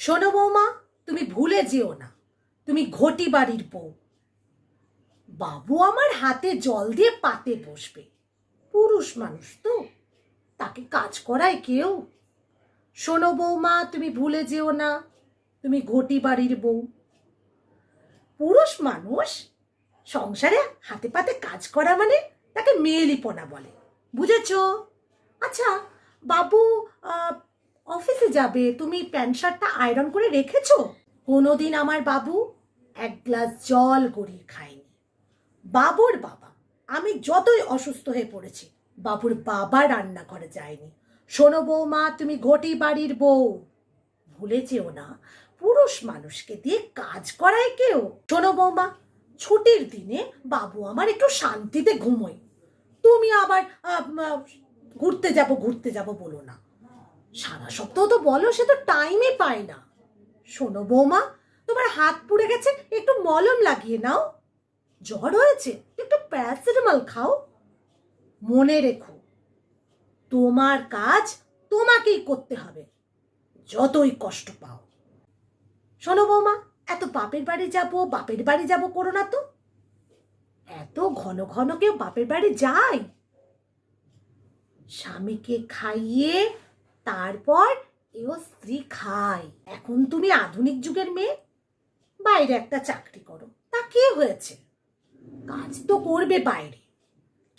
শোনো বৌমা, তুমি ভুলে যেও না। তুমি ঘটি বাড়ির বউ। বাবু আমার হাতে জল দিয়ে পাতে বসবে। পুরুষ মানুষ তো, তাকে কাজ করায় কেউ। শোনো বৌমা, তুমি ভুলে যেও না, তুমি ঘটি বাড়ির বউ। পুরুষ মানুষ সংসারে হাতে পাতে কাজ করা মানে তাকে মেয়েলিপনা বলে। বুঝেছ? আচ্ছা বাবু অফিসে যাবে, তুমি প্যান্ট শার্টটা আয়রন করে রেখেছো? কোনোদিন আমার বাবু এক গ্লাস জল গড়িয়ে খায়নি। বাবুর বাবা, আমি যতই অসুস্থ হয়ে পড়েছি, বাবুর বাবা রান্না করে যায়নি। শোনো বৌমা, তুমি ঘটি বাড়ির বউ। ভুলে যেও না, পুরুষ মানুষকে দিয়ে কাজ করায় কেউ। শোনো বৌমা, ছুটির দিনে বাবু আমার একটু শান্তিতে ঘুমোয়। তুমি আবার ঘুরতে যাব ঘুরতে যাব বলো না। সারা সপ্তাহ তো বলো, সে তো টাইমই পায় না। শোনো বৌমা, তোমার হাত পুড়ে গেছে, একটু মলম লাগিয়ে নাও। জ্বর হয়েছে, একটু প্যারাসিটামল খাও। মনে রেখো, তোমার কাজ তোমাকেই করতে হবে, যতই কষ্ট পাও। শোনো বৌমা, এত বাপের বাড়ি যাব, বাপের বাড়ি যাব করো না তো। এত ঘন ঘন কেউ বাপের বাড়ি যায়? স্বামীকে খাইয়ে তারপর এও স্ত্রী খায়। এখন তুমি আধুনিক যুগের মেয়ে, বাইরে একটা চাকরি করো। তা কে হয়েছে? কাজ তো করবে বাইরে,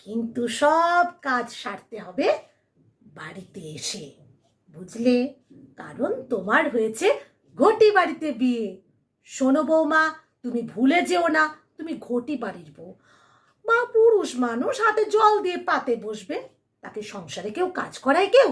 কিন্তু সব কাজ সারতে হবে বাড়িতে এসে। বুঝলে? কারণ তোমার হয়েছে ঘটি বাড়িতে বিয়ে। শোনো বৌমা, তুমি ভুলে যেও না, তুমি ঘটি বাড়ির বউ। মা পুরুষ মানুষ হাতে জল দিয়ে পাতে বসবে তাকে সংসারে কেউ কাজ করায় কেউ?